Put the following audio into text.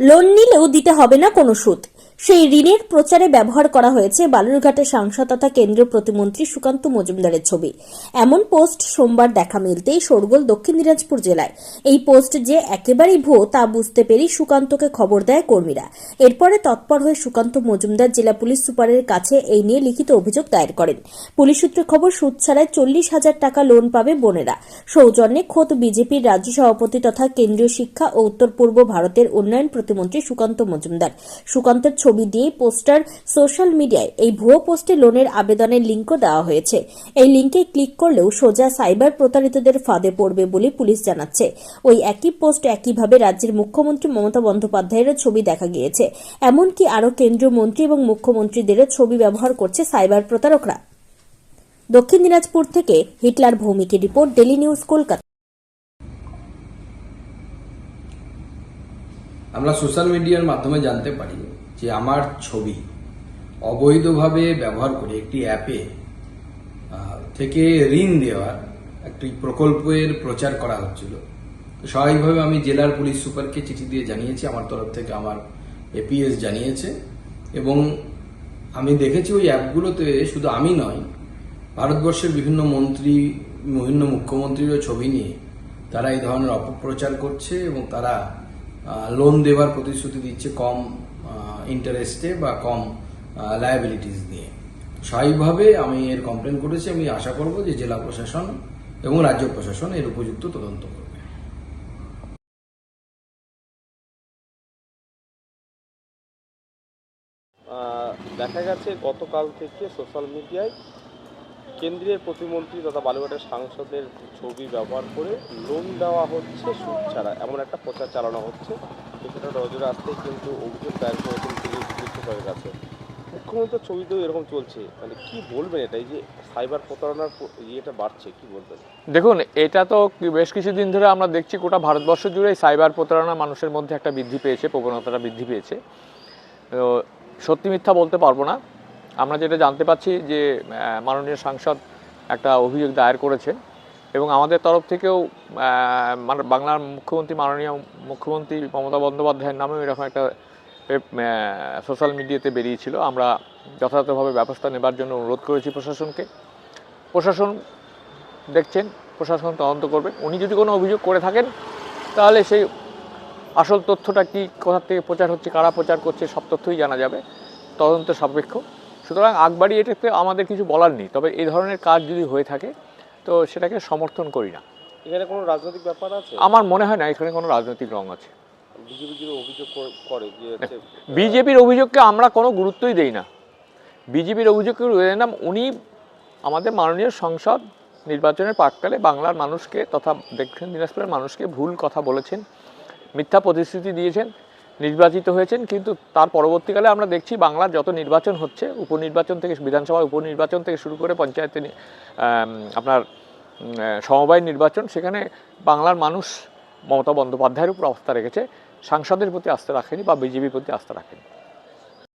Loan নিলেও দিতে হবে না কোনো সুদ। সেই ঋণের প্রচারে ব্যবহার করা হয়েছে বালুরঘাটের সাংসদ তথা কেন্দ্রীয় প্রতিমন্ত্রী সুকান্ত মজুমদারের ছবি। এমন পোস্ট সোমবার দেখা মিলতেই শোরগোল দক্ষিণ দিনাজপুর জেলায়। এই পোস্ট যে একেবারেই ভুয়ো তা বুঝতে পেরেই সুকান্তকে খবর দেয় কর্মীরা। এরপরে তৎপর হয়ে সুকান্ত মজুমদার জেলা পুলিশ সুপারের কাছে এই নিয়ে লিখিত অভিযোগ দায়ের করেন। পুলিশ সূত্রে খবর, সুদ ছাড়াই চল্লিশ হাজার টাকা লোন পাবে বোনেরা। সৌজন্যে খোদ বিজেপির রাজ্য সভাপতি তথা কেন্দ্রীয় শিক্ষা ও উত্তর পূর্ব ভারতের উন্নয়ন প্রতিমন্ত্রী সুকান্ত মজুমদার। সুকান্তের ছবি দিয়ে পোস্টার সোশ্যাল মিডিয়ায় এই ভুয়ো পোস্টে লোনের আবেদনের লিঙ্কও দেওয়া হয়েছে। এই লিঙ্কে ক্লিক করলেও সোজা সাইবার প্রতারিতদের ফাঁদে পড়বে বলে পুলিশ জানাচ্ছে। ওই একই পোস্ট একইভাবে রাজ্যের মুখ্যমন্ত্রী মমতা বন্দ্যোপাধ্যায়ের ছবি দেখা গিয়েছে। এমনকি আরও কেন্দ্রীয় মন্ত্রী এবং মুখ্যমন্ত্রীদেরও ছবি ব্যবহার করছে সাইবার প্রতারকরা। দক্ষিণ দিনাজপুর থেকে হিটলার ভৌমিকের রিপোর্ট ডেলি নিউজ, কলকাতা। আমরা সোশ্যাল মিডিয়ার মাধ্যমে জানতে পারি যে আমার ছবি অবৈধভাবে ব্যবহার করে একটি অ্যাপে থেকে ঋণ দেওয়ার একটি প্রকল্পের প্রচার করা হচ্ছিল। তো স্বাভাবিকভাবে আমি জেলার পুলিশ সুপারকে চিঠি দিয়ে জানিয়েছি, আমার তরফ থেকে আমার এপিএস জানিয়েছে এবং আমি দেখেছি ওই অ্যাপগুলোতে শুধু আমি নয়, ভারতবর্ষের বিভিন্ন মন্ত্রী, বিভিন্ন মুখ্যমন্ত্রীরও ছবি নিয়ে তারা এই ধরনের অপপ্রচার করছে এবং তারা লোন দেওয়ার প্রতিশ্রুতি দিচ্ছে কম ইন্টারেস্টে বা কম লায়াবিলিটিস দিয়ে। স্বাভাবিকভাবে আমি এর কমপ্লেন করেছি, আমি আশা করব যে জেলা প্রশাসন এবং রাজ্য প্রশাসন এর উপযুক্ত তদন্ত দেখা গেছে গতকাল থেকে সোশ্যাল মিডিয়ায় কেন্দ্রীয় প্রতিমন্ত্রী তথা বালুঘাটের সাংসদের ছবি ব্যবহার করে লোন দেওয়া হচ্ছে, সুদ ছাড়া। এমন একটা প্রচার চালানো হচ্ছে। তো সেটা নজরে আসতেই কিন্তু অভিযোগ দায়ের করেছেন তিনি মুখ্যমন্ত্রীর কাছে মুখ্যমন্ত্রীর ছবিতেও এরকম চলছে। মানে কি বলবেন এটা? এই যে সাইবার প্রতারণার ইয়েটা বাড়ছে, কি বলবেন? দেখুন, এটা তো বেশ কিছুদিন ধরে আমরা দেখছি গোটা ভারতবর্ষ জুড়ে সাইবার প্রতারণা মানুষের মধ্যে একটা বৃদ্ধি পেয়েছে, প্রবণতাটা বৃদ্ধি পেয়েছে। সত্যি মিথ্যা বলতে পারব না। আমরা যেটা জানতে পাচ্ছি যে মাননীয় সাংসদ একটা অভিযোগ দায়ের করেছেন এবং আমাদের তরফ থেকেও বাংলার মুখ্যমন্ত্রী, মাননীয় মুখ্যমন্ত্রী মমতা বন্দ্যোপাধ্যায়ের নামেও এরকম একটা সোশ্যাল মিডিয়াতে বেরিয়েছিল। আমরা যথাযথভাবে ব্যবস্থা নেবার জন্য অনুরোধ করেছি প্রশাসনকে। প্রশাসন দেখছেন, প্রশাসন তদন্ত করবে। উনি যদি কোনো অভিযোগ করে থাকেন, তাহলে সেই আসল তথ্যটা কি, কোথা থেকে প্রচার হচ্ছে, কারা প্রচার করছে, সব তথ্যই জানা যাবে। তদন্ত সাপেক্ষ। সুতরাং আকবাড়ি এটাতে আমাদের কিছু বলার নেই তবে এই ধরনের কাজ যদি হয়ে থাকে তো সেটাকে সমর্থন করি না। এখানে কোনো রাজনৈতিক ব্যাপার আছে? আমার মনে হয় না এখানে কোনো রাজনৈতিক রং আছে। বিজেপির অভিযোগকে আমরা কোনো গুরুত্বই দেই না। বিজেপির অভিযোগকে গুরুত্ব দেই না উনি আমাদের মাননীয় সংসদ নির্বাচনের প্রাককালে বাংলার মানুষকে তথা দক্ষিণ দিনাজপুরের মানুষকে ভুল কথা বলেছেন মিথ্যা প্রতিশ্রুতি দিয়েছেন। নির্বাচিত হয়েছেন, কিন্তু তার পরবর্তীকালে আমরা দেখছি বাংলার যত নির্বাচন হচ্ছে, উপনির্বাচন থেকে বিধানসভা উপনির্বাচন থেকে শুরু করে পঞ্চায়েতে আপনার সমবায় নির্বাচন, সেখানে বাংলার মানুষ মমতা বন্দ্যোপাধ্যায়ের উপর আস্থা রেখেছে, সাংসদের প্রতি আস্থা রাখেনি বা বিজেপির প্রতি আস্থা রাখেনি।